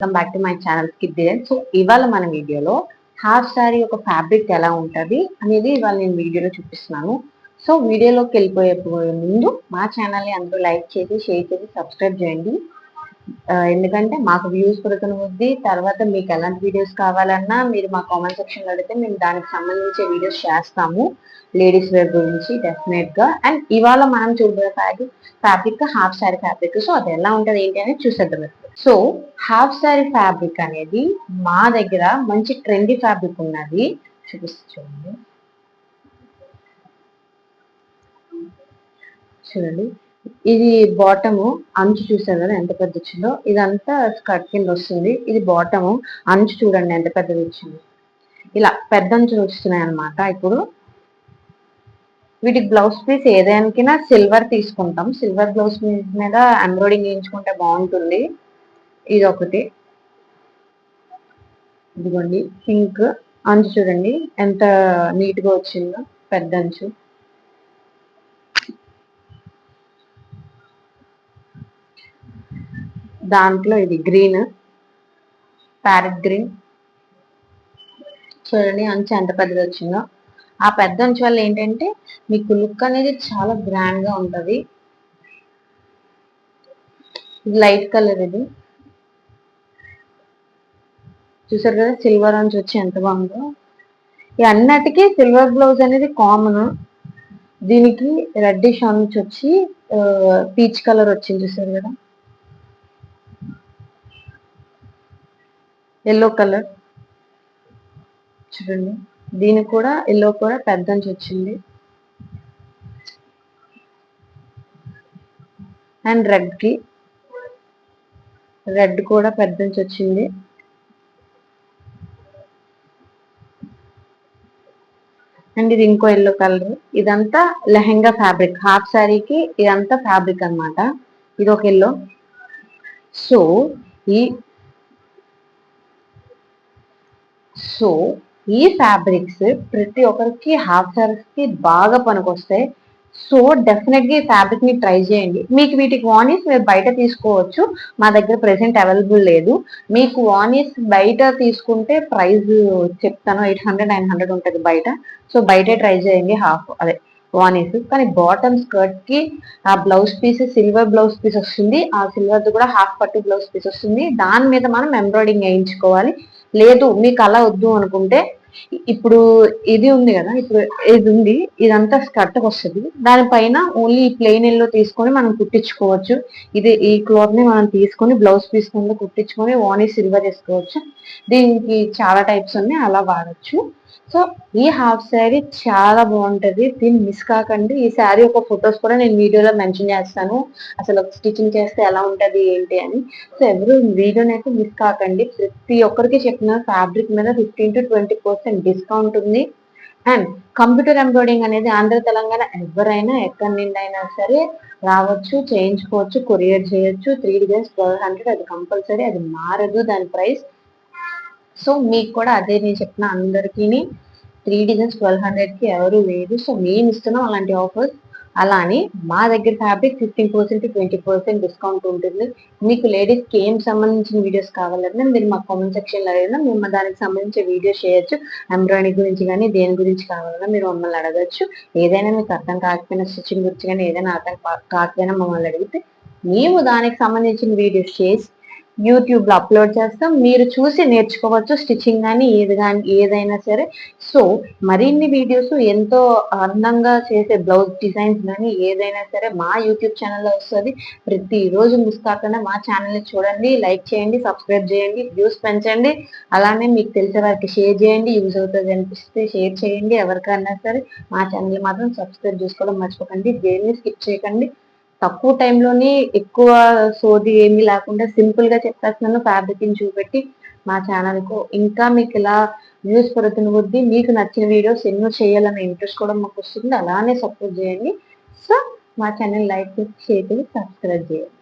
Welcome back to my channel skip design so ఇవాళ మన వీడియోలో హాఫ్ శారీ ఒక ఫ్యాబ్రిక్ ఎలా ఉంటుంది అనేది ఇవాళ నేను వీడియోలో చూపిస్తున్నాను. సో వీడియోలోకి వెళ్ళిపోయే ముందు మా ఛానల్ని అందరూ లైక్ చేసి షేర్ చేసి సబ్స్క్రైబ్ చేయండి. ఎందుకంటే మాకు వ్యూస్ పెరుగుతున్న కొద్దీ తర్వాత మీకు ఎలాంటి వీడియోస్ కావాలన్నా మీరు మా కామెంట్ సెక్షన్లో అడిగితే మేము దానికి సంబంధించే వీడియోస్ చేస్తాము. లేడీస్ వేర్ గురించి డెఫినెట్గా అండ్ ఇవాళ మనం చూడబోయే fabric fabric half sari fabric so అది ఎలా ఉంటుంది ఏంటి అనేది చూసేద్దాం. సో హాఫ్ సారీ ఫ్యాబ్రిక్ అనేది మా దగ్గర మంచి ట్రెండీ ఫ్యాబ్రిక్ ఉన్నది. చూపిస్తూ చూడండి. చూడండి ఇది బాటము అంచు చూసారు కదా ఎంత పెద్ద వచ్చిందో? ఇదంతా స్కర్ట్ కింద వస్తుంది. ఇది బాటము అంచు చూడండి ఎంత పెద్దది వచ్చింది. ఇలా పెద్ద అంచులు వస్తున్నాయి అన్నమాట. ఇప్పుడు వీటికి బ్లౌజ్ పీస్ ఏదైనా సిల్వర్ తీసుకుంటాం. సిల్వర్ బ్లౌజ్ పీస్ మీద ఎంబ్రాయిడింగ్ వేయించుకుంటే బాగుంటుంది. ఇది ఒకటి ఇదిగోండి పింక్. అంచు చూడండి ఎంత నీట్గా వచ్చిందో పెద్ద అంచు. దాంట్లో ఇది గ్రీన్ ప్యారెట్ గ్రీన్. చూడండి అంచు ఎంత పెద్దది వచ్చిందో. ఆ పెద్ద అంచు వల్ల ఏంటంటే మీకు లుక్ అనేది చాలా గ్రాండ్గా ఉంటుంది. లైట్ కలర్ ఇది. చూసారు కదా సిల్వర్ అని వచ్చి ఎంత బాగుందో. ఈ అన్నిటికీ సిల్వర్ బ్లౌజ్ అనేది కామన్ దీనికి రెడ్డిష్ నుంచి వచ్చి పీచ్ కలర్ వచ్చింది చూసారు కదా. ఎల్లో కలర్ చూడండి. దీనికి కూడా ఎల్లో కూడా పెద్ద నుంచి వచ్చింది. అండ్ రెడ్కి రెడ్ కూడా పెద్ద నుంచి వచ్చింది. అండ్ ఇది ఇంకో ఎల్లో కలర్ ఇదంతా లెహెంగా ఫ్యాబ్రిక్ హాఫ్ శారీకి ఇదంతా ఫ్యాబ్రిక్ అన్నమాట. ఇది ఒక ఎల్లో సో ఈ సో ఈ ఫ్యాబ్రిక్స్ ప్రతి ఒక్కరికి హాఫ్ శారీస్కి బాగా పనికొస్తాయి. సో డెఫినెట్గా ఈ ఫ్యాబ్రిక్ని ట్రై చేయండి. మీకు వీటికి వానీస్ మీరు బయట తీసుకోవచ్చు. మా దగ్గర ప్రెసెంట్ అవైలబుల్ లేదు. మీకు వానీస్ బయట తీసుకుంటే ప్రైస్ చెప్తాను ఎయిట్ హండ్రెడ్ నైన్ హండ్రెడ్ ఉంటుంది బయట. సో బయటే ట్రై చేయండి హాఫ్ అదే వానీస్ కానీ బాటమ్ స్కర్ట్కి ఆ blouse piece silver blouse piece వస్తుంది. ఆ సిల్వర్ కూడా హాఫ్ పట్టు బ్లౌజ్ పీస్ వస్తుంది. దాని మీద మనం ఎంబ్రాయిడింగ్ వేయించుకోవాలి. లేదు మీకు అలా వద్దు అనుకుంటే ఇప్పుడు ఇది ఉంది కదా ఇప్పుడు ఇది ఉంది ఇదంతా స్కర్ట్ వస్తుంది. దానిపైన ఓన్లీ ప్లెయిన్ ఎల్లో తీసుకొని మనం కుట్టించుకోవచ్చు. ఇది ఈ క్లాత్ని మనం తీసుకొని బ్లౌజ్ పీస్ కింద కుట్టించుకొని ఓన్లీ సిల్వర్ వేసుకోవచ్చు దీనికి చాలా టైప్స్ ఉన్నాయి అలా వాడచ్చు. సో ఈ హాఫ్ శారీ చాలా బాగుంటుంది. దీన్ని మిస్ కాకండి. ఈ శారీ యొక్క ఫొటోస్ కూడా నేను వీడియోలో మెన్షన్ చేస్తాను. అసలు స్టిచ్చింగ్ చేస్తే ఎలా ఉంటుంది ఏంటి అని. సో ఎవరు వీడియోని అయితే మిస్ కాకండి. ప్రతి ఒక్కరికి చెప్పిన ఫ్యాబ్రిక్ మీద fifteen to twenty percent discount ఉంది. అండ్ కంప్యూటర్ ఎంబ్రాయిడింగ్ అనేది ఆంధ్ర తెలంగాణ ఎవరైనా ఎక్కడి నుండి అయినా సరే రావచ్చు చేయించుకోవచ్చు కొరియర్ చేయొచ్చు. త్రీ డేస్ ట్వెల్వ్ హండ్రెడ్ అది కంపల్సరీ. అది మారదు దాని ప్రైస్. సో మీకు కూడా అదే నేను చెప్పిన అందరికీ త్రీ డిజైన్స్ ట్వెల్వ్ హండ్రెడ్కి ఎవరు లేదు సో మేము ఇస్తున్నాం అలాంటి ఆఫర్స్. అలా అని మా దగ్గర fabric fifteen percent twenty percent discount ఉంటుంది. మీకు లేడీస్కి ఏం సంబంధించిన వీడియోస్ కావాలన్నా మీరు మా కామెంట్ సెక్షన్లో అడిగినా మేము దానికి సంబంధించిన వీడియోస్ చేయొచ్చు. ఎంబ్రాయిడరీ గురించి కానీ దేని గురించి కావాలన్నా మీరు మమ్మల్ని అడగచ్చు. ఏదైనా మీకు అర్థం కాకపోయినా స్టిచ్చింగ్ గురించి కానీ ఏదైనా అర్థం కా- కాకపోయినా మమ్మల్ని అడిగితే మేము దానికి సంబంధించిన వీడియోస్ చేసి యూట్యూబ్లో అప్లోడ్ చేస్తాం. మీరు చూసి నేర్చుకోవచ్చు స్టిచ్చింగ్ కానీ ఏది కానీ ఏదైనా సరే. సో మరిన్ని వీడియోస్ ఎంతో అందంగా చేసే బ్లౌజ్ డిజైన్స్ కానీ ఏదైనా సరే మా యూట్యూబ్ ఛానల్లో వస్తుంది. ప్రతిరోజు మిస్ కాకుండా మా ఛానల్ని చూడండి లైక్ చేయండి సబ్స్క్రైబ్ చేయండి వ్యూస్ పెంచండి. అలానే మీకు తెలిసే వారికి షేర్ చేయండి. యూజ్ అవుతుంది అనిపిస్తే షేర్ చేయండి. ఎవరికైనా సరే మా ఛానల్ మాత్రం సబ్స్క్రైబ్ చేసుకోవడం మర్చిపోకండి. దేన్ని స్కిప్ చేయకండి. తక్కువ టైంలోనే ఎక్కువ సోది ఏమీ లేకుండా సింపుల్గా చెప్పేస్తున్నాను ఫ్యాబ్రిక్ చూపెట్టి మా ఛానల్కు ఇంకా మీకు ఇలా వ్యూస్ పెరుగుతున్న కొద్దీ మీకు నచ్చిన వీడియోస్ ఎన్నో చేయాలనే ఇంట్రెస్ట్ కూడా మాకు వస్తుంది. అలానే సపోర్ట్ చేయండి. సో మా ఛానల్ లైక్ చేసి షేర్ చేసి సబ్స్క్రైబ్ చేయండి.